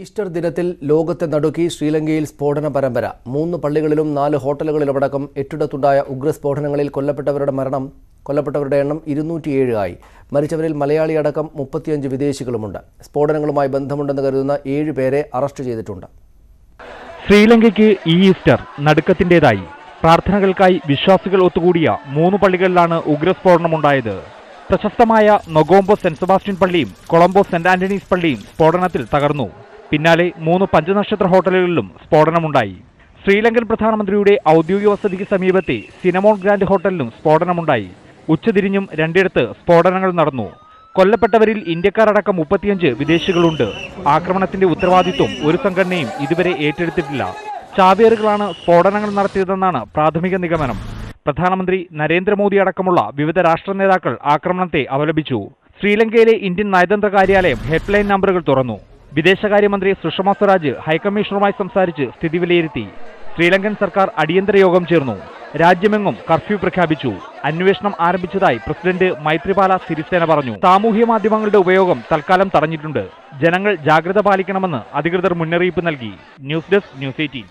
Easter ദിനത്തിൽ ലോകത്തെ നടുക്കി ശ്രീലങ്കയിൽ സ്ഫോടന പരമ്പര. മൂന്ന് പള്ളികളിലും നാല് ഹോട്ടലുകളിലുമടക്കം എട്ടിടത്തുണ്ടായ ഉഗ്രസ്ഫോടനങ്ങളിൽ കൊല്ലപ്പെട്ടവരുടെ മരണം കൊല്ലപ്പെട്ടവരുടെ എണ്ണം ഇരുന്നൂറ്റിയേഴ് ആയി. മരിച്ചവരിൽ മലയാളിയടക്കം മുപ്പത്തിയഞ്ച് വിദേശികളുമുണ്ട്. സ്ഫോടനങ്ങളുമായി ബന്ധമുണ്ടെന്ന് കരുതുന്ന ഏഴ് പേരെ അറസ്റ്റ് ചെയ്തിട്ടുണ്ട്. ശ്രീലങ്കയ്ക്ക് ഈ ഈസ്റ്റർ നടുക്കത്തിന്റേതായി പ്രാർത്ഥനകൾക്കായി വിശ്വാസികൾ ഒത്തുകൂടിയ മൂന്ന് പള്ളികളിലാണ് ഉഗ്രസ്ഫോടനമുണ്ടായത്. പ്രശസ്തമായ നൊഗോംബോ സെന്റ് സെബാസ്റ്റ്യൻ പള്ളിയും കൊളംബോ സെന്റ് ആന്റണീസ് പള്ളിയും സ്ഫോടനത്തിൽ തകർന്നു. പിന്നാലെ മൂന്ന് പഞ്ചനക്ഷത്ര ഹോട്ടലുകളിലും സ്ഫോടനമുണ്ടായി. ശ്രീലങ്കൻ പ്രധാനമന്ത്രിയുടെ ഔദ്യോഗിക വസതിക്ക് സമീപത്തെ സിനമോൺ ഗ്രാൻഡ് ഹോട്ടലിലും സ്ഫോടനമുണ്ടായി. ഉച്ചതിരിഞ്ഞും രണ്ടിടത്ത് സ്ഫോടനങ്ങൾ നടന്നു. കൊല്ലപ്പെട്ടവരിൽ ഇന്ത്യക്കാരടക്കം മുപ്പത്തിയഞ്ച് വിദേശികളുണ്ട്. ആക്രമണത്തിന്റെ ഉത്തരവാദിത്വം ഒരു സംഘടനയും ഇതുവരെ ഏറ്റെടുത്തിട്ടില്ല. ചാവേറുകളാണ് സ്ഫോടനങ്ങൾ നടത്തിയതെന്നാണ് പ്രാഥമിക നിഗമനം. പ്രധാനമന്ത്രി നരേന്ദ്രമോദി അടക്കമുള്ള വിവിധ രാഷ്ട്ര നേതാക്കൾ ആക്രമണത്തെ അപലപിച്ചു ശ്രീലങ്കയിലെ ഇന്ത്യൻ നയതന്ത്ര കാര്യാലയം ഹെൽപ്ലൈൻ നമ്പറുകൾ തുറന്നു. വിദേശകാര്യമന്ത്രി സുഷമ സ്വരാജ് ഹൈക്കമ്മീഷണറുമായി സംസാരിച്ച് സ്ഥിതി വിലയിരുത്തി. ശ്രീലങ്കൻ സർക്കാർ അടിയന്തര യോഗം ചേർന്നു. രാജ്യമെങ്ങും കർഫ്യൂ പ്രഖ്യാപിച്ചു. അന്വേഷണം ആരംഭിച്ചതായി പ്രസിഡന്റ് മൈത്രിപാല സിരിസേന പറഞ്ഞു. സാമൂഹ്യ മാധ്യമങ്ങളുടെ ഉപയോഗം തൽക്കാലം തടഞ്ഞിട്ടുണ്ട്. ജനങ്ങൾ ജാഗ്രത പാലിക്കണമെന്ന് അധികൃതർ മുന്നറിയിപ്പ് നൽകി. News desk news eighteen.